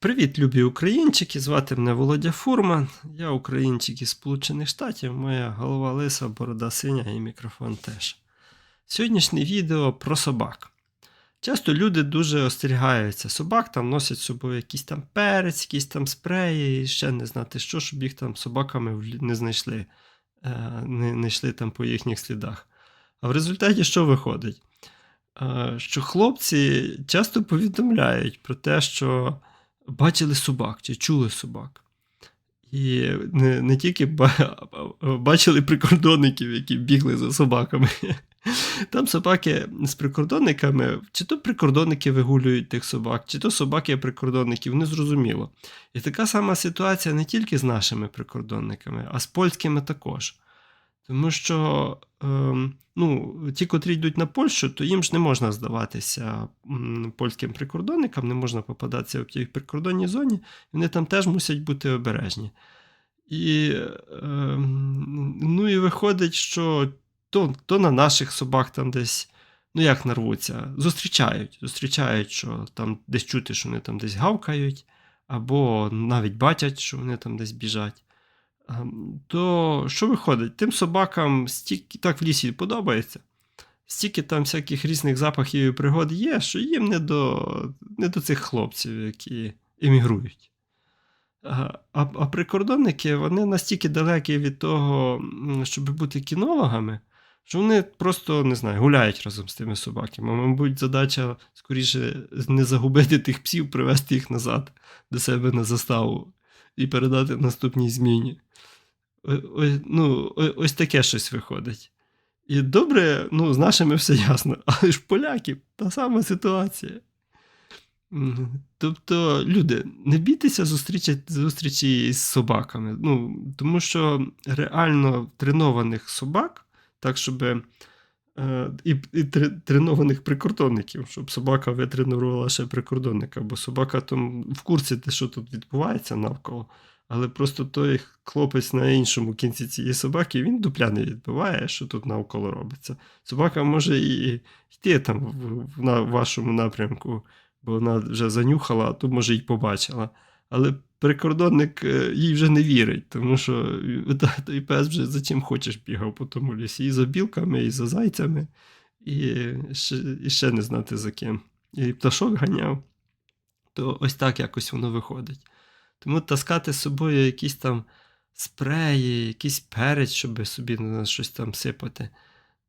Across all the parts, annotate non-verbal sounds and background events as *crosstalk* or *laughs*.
Привіт, любі українчики! Звати мене Володя Фурман. Я українчик із Сполучених Штатів. Моя голова лиса, борода синя і мікрофон теж. Сьогоднішнє відео про собак. Часто люди дуже остерігаються собак, там носять з собою якийсь там перець, якісь там спреї, і ще не знати що, щоб їх там собаками не знайшли, е, не, не йшли там по їхніх слідах. А в результаті що виходить? Е, Що хлопці часто повідомляють про те, що бачили собак чи чули собак. І не, не тільки бачили прикордонників, які бігли за собаками. Там собаки з прикордонниками, чи то прикордонники вигулюють тих собак, чи то собаки прикордонників, незрозуміло. І така сама ситуація не тільки з нашими прикордонниками, а з польськими також. Тому що ем, ну, ті, котрі йдуть на Польщу, то їм ж не можна здаватися польським прикордонникам, не можна попадатися в тій прикордонній зоні, вони там теж мусять бути обережні. І, ем, ну, і виходить, що то, то на наших собак там десь, ну як нарвуться, зустрічають, зустрічають, що там десь чути, що вони там десь гавкають, або навіть бачать, що вони там десь біжать. Ем, То що виходить? Тим собакам стільки так в лісі подобається, стільки там всяких різних запахів і пригод є, що їм не до, не до цих хлопців, які емігрують. А, а, а прикордонники вони настільки далекі від того, щоб бути кінологами, що вони просто не знаю, гуляють разом з тими собаками. Мабуть, задача скоріше не загубити тих псів, привезти їх назад до себе на заставу і передати наступній зміні. О- о- ну, ось таке щось виходить. І добре, ну, з нашими все ясно, *laughs* але ж поляки та сама ситуація. Тобто, люди, не бійтеся зустрічі, зустрічі з собаками. Ну, тому що реально тренованих собак, так, щоб і, і тренованих прикордонників, щоб собака витренувала ще прикордонника, бо собака там в курсі, те, що тут відбувається навколо. Але просто той хлопець на іншому кінці цієї собаки, він дупля не відбиває, що тут навколо робиться. Собака може і йти там в, в, на вашому напрямку, бо вона вже занюхала, а то може й побачила. Але прикордонник е, їй вже не вірить, тому що е, той пес вже за чим хочеш бігав по тому лісі. І за білками, і за зайцями, і ще, і ще не знати за ким. І пташок ганяв. То ось так якось воно виходить. Тому таскати з собою якісь там спреї, якийсь перець, щоб собі на щось там сипати,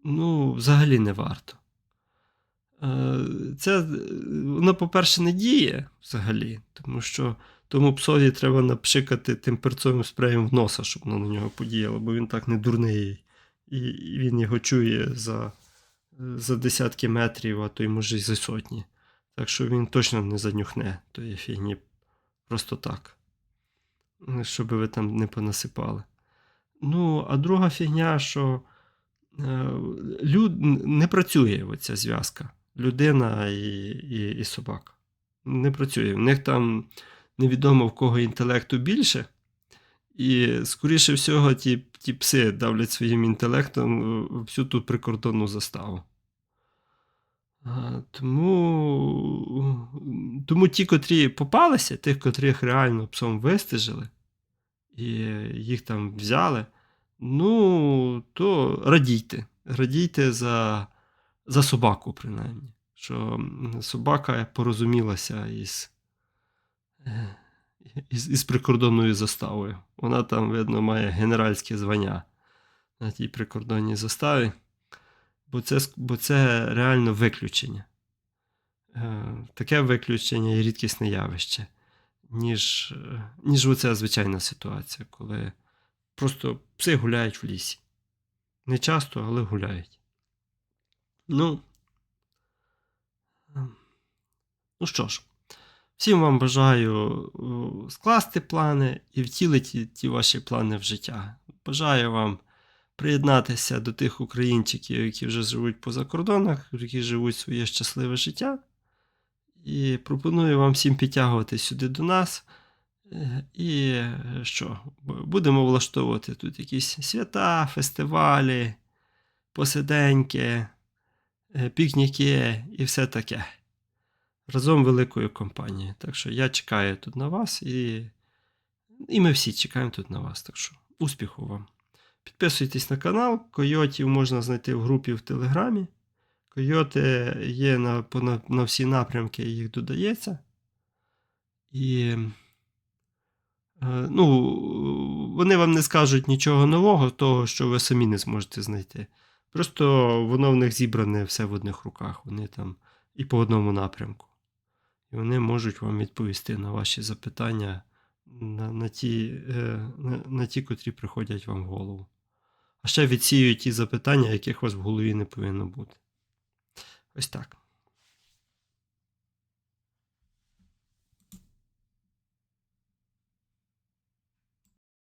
ну, взагалі не варто. Е, Це, воно, по-перше, не діє взагалі, тому що тому псові треба напшикати тим перцовим спреєм в носа, щоб воно на нього подіяло, бо він так не дурний. І, він його чує за, за десятки метрів, а то й може й за сотні. Так що він точно не занюхне тої фігні просто так. Щоб ви там не понасипали. Ну, а друга фігня, що е, люд, не працює оця зв'язка. Людина і, і, і собака. Не працює. В них там невідомо в кого інтелекту більше. І, скоріше всього, ті, ті пси давлять своїм інтелектом е, всю ту прикордонну заставу. А, Тому, тому ті, котрі попалися, тих, котрих реально псом вистежили, і їх там взяли, ну, то радійте. Радійте за, за собаку, принаймні. Що собака порозумілася із, із, із прикордонною заставою. Вона там, видно, має генеральське звання на тій прикордонній заставі. Бо це, бо це реально виключення. Е, Таке виключення і рідкісне явище, ніж, ніж оця звичайна ситуація, коли просто пси гуляють в лісі. Не часто, але гуляють. Ну, е, ну що ж, всім вам бажаю е, скласти плани і втілити ті ваші плани в життя. Бажаю вам приєднатися до тих українчиків, які вже живуть поза кордонах, які живуть своє щасливе життя. І пропоную вам всім підтягувати сюди до нас. Е, І е, що? Будемо влаштовувати тут якісь свята, фестивалі, посиденьки, пікніки і все таке. Разом великою компанією. Так що я чекаю тут на вас і, і ми всі чекаємо тут на вас. Так що успіху вам! Підписуйтесь на канал. Койотів можна знайти в групі в Телеграмі. Койоти є на, на, на всі напрямки, їх додається. І е, ну, вони вам не скажуть нічого нового, того, що ви самі не зможете знайти. Просто воно в них зібране все в одних руках. Вони там і по одному напрямку. І вони можуть вам відповісти на ваші запитання, на, на, ті, е, на, на ті, котрі приходять вам в голову. А ще відсіюють ті запитання, яких у вас в голові не повинно бути. Ось так.